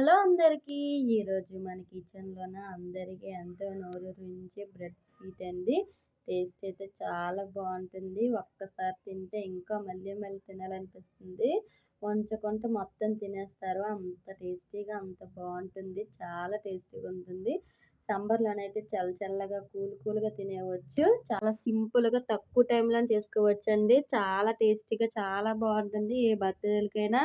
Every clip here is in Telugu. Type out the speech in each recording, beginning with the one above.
హలో అందరికీ. ఈరోజు మన కిచెన్లోన అందరికీ ఎంతో నోరూరించే బ్రెడ్ స్వీట్ అండి. టేస్ట్ అయితే చాలా బాగుంటుంది. ఒక్కసారి తింటే ఇంకా మళ్ళీ మళ్ళీ తినాలనిపిస్తుంది. వంచుకుంటే మొత్తం తినేస్తారు. అంత టేస్టీగా అంత బాగుంటుంది. చాలా టేస్టీగా ఉంటుంది. సమ్మర్లోనైతే చల్ల చల్లగా కూల్ కూల్గా తినేవచ్చు చాలా సింపుల్గా తక్కువ టైంలో చేసుకోవచ్చు అండి చాలా టేస్టీగా చాలా బాగుంటుంది. ఏ బర్త్డేలకైనా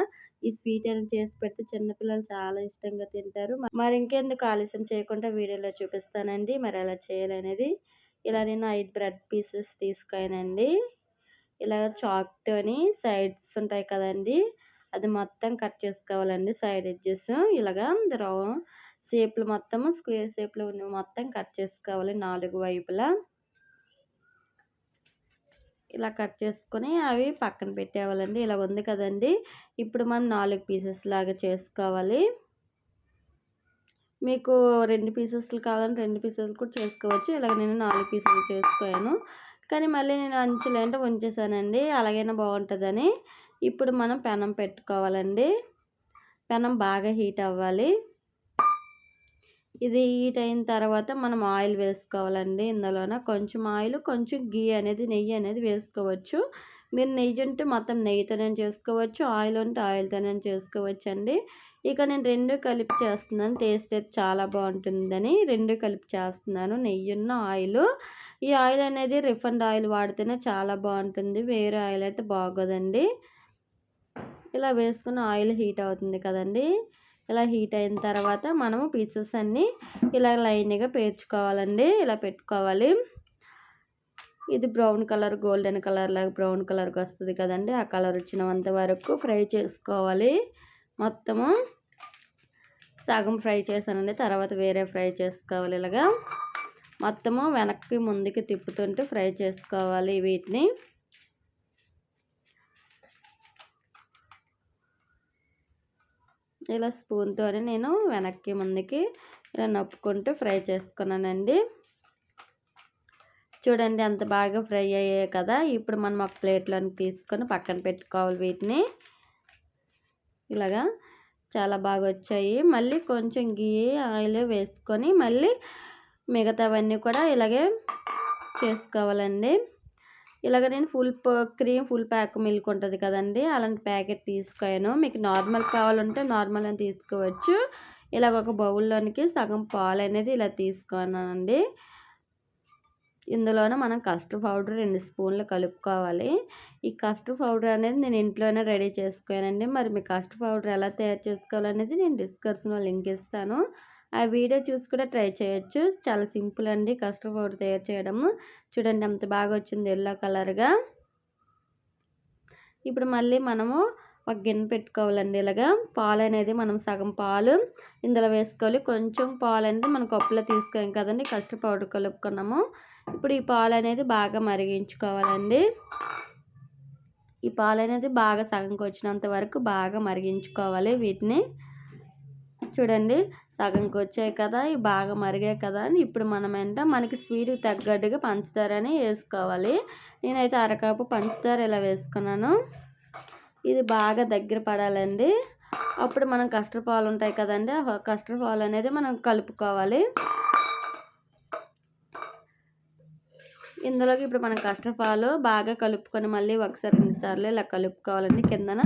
ఈ స్వీట్ అనేది చేసి పెడితే చిన్నపిల్లలు చాలా ఇష్టంగా తింటారు. మరి ఇంకెందుకు ఆలస్యం చేయకుండా వీడియోలో చూపిస్తానండి. మరి ఎలా చేయాలనేది. ఇలా నేను ఐదు బ్రెడ్ పీసెస్ తీసుకోనండి ఇలా చాక్తోని సైడ్స్ ఉంటాయి కదండి. అది మొత్తం కట్ చేసుకోవాలండి. సైడ్ ఎడ్జెస్ ఇలాగా షేప్లు మొత్తము స్క్వేర్ షేప్లో మొత్తం కట్ చేసుకోవాలి నాలుగు వైపులా. ఇలా కట్ చేసుకొని అవి పక్కన పెట్టేవాళ్ళండి. ఇలా ఉంది కదండి. ఇప్పుడు మనం నాలుగు పీసెస్ లాగా చేసుకోవాలి. మీకు రెండు పీసెస్లు కావాలంటే రెండు పీసెస్ కూడా చేసుకోవచ్చు. ఇలాగ నేను నాలుగు పీసెస్ చేసుకోయాను. కానీ మళ్ళీ నేను అంచులేంటే ఉంచేసానండి. అలాగైనా బాగుంటుందని. ఇప్పుడు మనం పెనం పెట్టుకోవాలండి. పెనం బాగా హీట్ అవ్వాలి. ఇది హీట్ అయిన తర్వాత మనం ఆయిల్ వేసుకోవాలండి. ఇందులోన కొంచెం ఆయిల్ కొంచెం గీ అనేది నెయ్యి అనేది వేసుకోవచ్చు. మీరు నెయ్యి ఉంటే మొత్తం నెయ్యితోనే చేసుకోవచ్చు. ఆయిల్ ఉంటే ఆయిల్తోనే చేసుకోవచ్చు అండి ఇక నేను రెండు కలిపి చేస్తున్నాను. టేస్ట్ అయితే చాలా బాగుంటుందని రెండు కలిపి చేస్తున్నాను. నెయ్యి ఉన్న ఆయిల్. ఈ ఆయిల్ అనేది రిఫండ్ ఆయిల్ వాడితేనే చాలా బాగుంటుంది. వేరే ఆయిల్ అయితే బాగోదండి. ఇలా వేసుకున్న ఆయిల్ హీట్ అవుతుంది కదండి. ఇలా హీట్ అయిన తర్వాత మనము పీసెస్ అన్నీ ఇలా లైన్గా పేర్చుకోవాలండి. ఇలా పెట్టుకోవాలి. ఇది బ్రౌన్ కలర్ గోల్డెన్ కలర్ లాగా బ్రౌన్ కలర్కి వస్తుంది కదండి. ఆ కలర్ వచ్చినంత వరకు ఫ్రై చేసుకోవాలి. మొత్తము సగం ఫ్రై చేశానండి. తర్వాత వేరే ఫ్రై చేసుకోవాలి ఇలాగా. మొత్తము వెనక్కి ముందుకి తిప్పుతుంటే ఫ్రై చేసుకోవాలి వీటిని. ఇలా స్పూన్తో నేను వెనక్కి ముందుకి ఇలా నొప్పుకుంటూ ఫ్రై చేసుకున్నానండి. చూడండి అంత బాగా ఫ్రై అయ్యాయి కదా. ఇప్పుడు మనం ఒక ప్లేట్లోని తీసుకొని పక్కన పెట్టుకోవాలి వీటిని. ఇలాగా చాలా బాగా వచ్చాయి. మళ్ళీ కొంచెం గీ ఆయిల్ వేసుకొని మళ్ళీ మిగతావన్నీ కూడా ఇలాగే చేసుకోవాలండి. ఇలాగ నేను full cream full pack milk ఉంటుంది కదండి అలాంటి ప్యాకెట్ తీసుకోయాను మీకు నార్మల్ కావాలంటే నార్మల్ అని తీసుకోవచ్చు. ఇలాగ ఒక బౌల్లోనికి సగం పాలు అనేది ఇలా తీసుకున్నానండి. ఇందులోనే మనం కస్టర్డ్ పౌడర్ రెండు స్పూన్లు కలుపుకోవాలి. ఈ కస్టర్డ్ పౌడర్ అనేది నేను ఇంట్లోనే రెడీ చేసుకోనండి మరి మీ కస్టర్డ్ పౌడర్ ఎలా తయారు చేసుకోవాలనేది నేను డిస్క్రిప్షన్లో లింక్ ఇస్తాను. ఆ వీడియో చూసి కూడా ట్రై చేయొచ్చు. చాలా సింపుల్ అండి. కస్టర్డ్ పౌడర్ తయారు చేయడము. చూడండి అంత బాగా వచ్చింది ఎల్లో కలర్గా. ఇప్పుడు మళ్ళీ మనము ఒక గిన్నె పెట్టుకోవాలండి ఇలాగా. పాలు అనేది మనం సగం పాలు ఇందులో వేసుకోవాలి. కొంచెం పాలు అనేది మనం కప్పులో తీసుకోం కదండి. కస్టర్డ్ పౌడర్ కలుపుకున్నాము. ఇప్పుడు ఈ పాలు అనేది బాగా మరిగించుకోవాలండి. ఈ పాలు అనేది బాగా సగంకి వచ్చినంత వరకు బాగా మరిగించుకోవాలి వీటిని. చూడండి. సగంకి వచ్చాయి కదా ఇవి బాగా మరిగాయి కదా అని ఇప్పుడు మనం ఏంటో మనకి స్వీట్ తగ్గట్టుగా పంచదారని వేసుకోవాలి. నేనైతే అరకప్పు పంచదార ఇలా వేసుకున్నాను. ఇది బాగా దగ్గర పడాలండి. అప్పుడు మనం కస్టర్డ్ పాలు ఉంటాయి కదండి కస్టర్డ్ పాలు అనేది మనం కలుపుకోవాలి. ఇందులోకి ఇప్పుడు మనం కస్టర్డ్ పాలు బాగా కలుపుకొని మళ్ళీ ఒకసారి రెండుసార్లు ఇలా కలుపుకోవాలండి. కిందన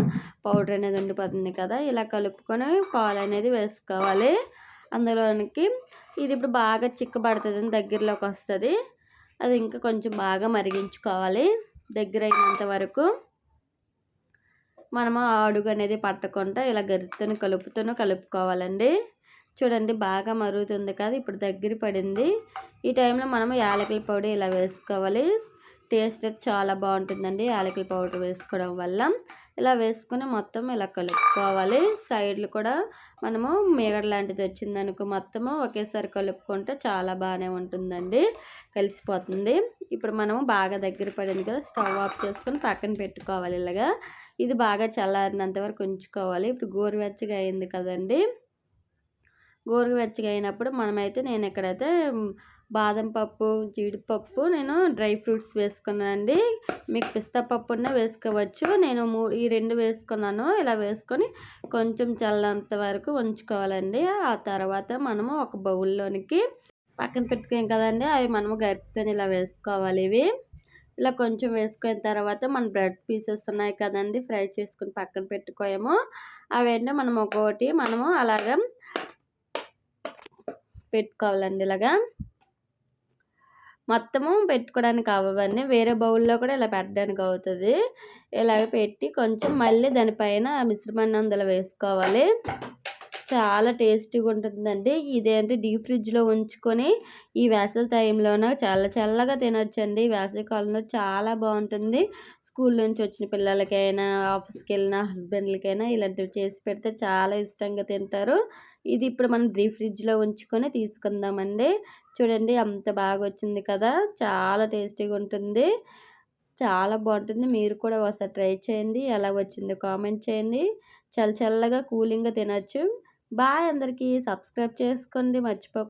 పౌడర్ అనేది ఉండిపోతుంది కదా ఇలా కలుపుకొని పాలు అనేది వేసుకోవాలి. అందులోనికి ఇది ఇప్పుడు బాగా చిక్కబడుతుంది దగ్గరలోకి వస్తుంది. అది ఇంకా కొంచెం బాగా మరిగించుకోవాలి దగ్గర అయినంత వరకు. మనము అడుగు అనేది పట్టకుండా ఇలా గరిటెతో కలుపుతూనే కలుపుకోవాలండి. చూడండి బాగా మరుగుతుంది కదా ఇప్పుడు దగ్గర పడింది. ఈ టైంలో మనం యాలకుల పొడి ఇలా వేసుకోవాలి. టేస్ట్ చాలా బాగుంటుందండి యాలకుల పౌడర్ వేసుకోవడం వల్ల. ఇలా వేసుకుని మొత్తం ఇలా కలుపుకోవాలి. సైడ్లు కూడా మనము మేగడ లాంటిది వచ్చిందనుకో మొత్తము ఒకేసారి కలుపుకుంటే చాలా బాగానే ఉంటుందండి కలిసిపోతుంది. ఇప్పుడు మనము బాగా దగ్గర పడింది కదా స్టవ్ ఆఫ్ చేసుకొని పక్కన పెట్టుకోవాలి ఇలాగా. ఇది బాగా చల్లారినంత వరకు ఉంచుకోవాలి. ఇప్పుడు గోరువెచ్చగా అయింది కదండి. గోరువెచ్చగా అయినప్పుడు మనమైతే నేను ఇక్కడైతే బాదం పప్పు జీడిపప్పు నేను డ్రై ఫ్రూట్స్ వేసుకున్నానండి. మీకు పిస్తా పప్పు ఉన్న వేసుకోవచ్చు. నేను మూ ఈ రెండు వేసుకున్నాను. ఇలా వేసుకొని కొంచెం చల్లంత వరకు ఉంచుకోవాలండి. ఆ తర్వాత మనము ఒక బౌల్లోనికి పక్కన పెట్టుకోం కదండి అవి మనము గరిటెతో ఇలా వేసుకోవాలి ఇవి. ఇలా కొంచెం వేసుకున్న తర్వాత మన బ్రెడ్ పీసెస్ ఉన్నాయి కదండి ఫ్రై చేసుకుని పక్కన పెట్టుకోయాము. అవన్నీ మనం ఒకటి మనము అలాగా పెట్టుకోవాలండి ఇలాగా. మొత్తము పెట్టుకోవడానికి అవ్వవన్నీ వేరే బౌల్లో కూడా ఇలా పెట్టడానికి అవుతుంది. ఇలాగ పెట్టి కొంచెం మళ్ళీ దానిపైన మిశ్రమాన్ని అందులో వేసుకోవాలి. చాలా టేస్టీగా ఉంటుందండి. ఇదేంటి డీప్ ఫ్రిడ్జ్లో ఉంచుకొని ఈ వేసవి టైంలోన చాలా చల్లగా తినొచ్చండి. వేసవికాలంలో చాలా బాగుంటుంది. స్కూల్ నుంచి వచ్చిన పిల్లలకైనా ఆఫీస్కి వెళ్ళిన హస్బెండ్లకైనా ఇలాంటివి చేసి పెడితే చాలా ఇష్టంగా తింటారు. ఇది ఇప్పుడు మనం డీ ఫ్రిడ్జ్లో ఉంచుకొని తీసుకుందామండి. చూడండి అంత బాగా వచ్చింది కదా చాలా టేస్టీగా ఉంటుంది. చాలా బాగుంటుంది. మీరు కూడా ఒకసారి ట్రై చేయండి. ఎలా వచ్చిందో కామెంట్ చేయండి. చల్ల చల్లగా కూలింగ్గా తినచ్చు. బాయ్ అందరికీ. సబ్స్క్రైబ్ చేసుకోండి. మర్చిపో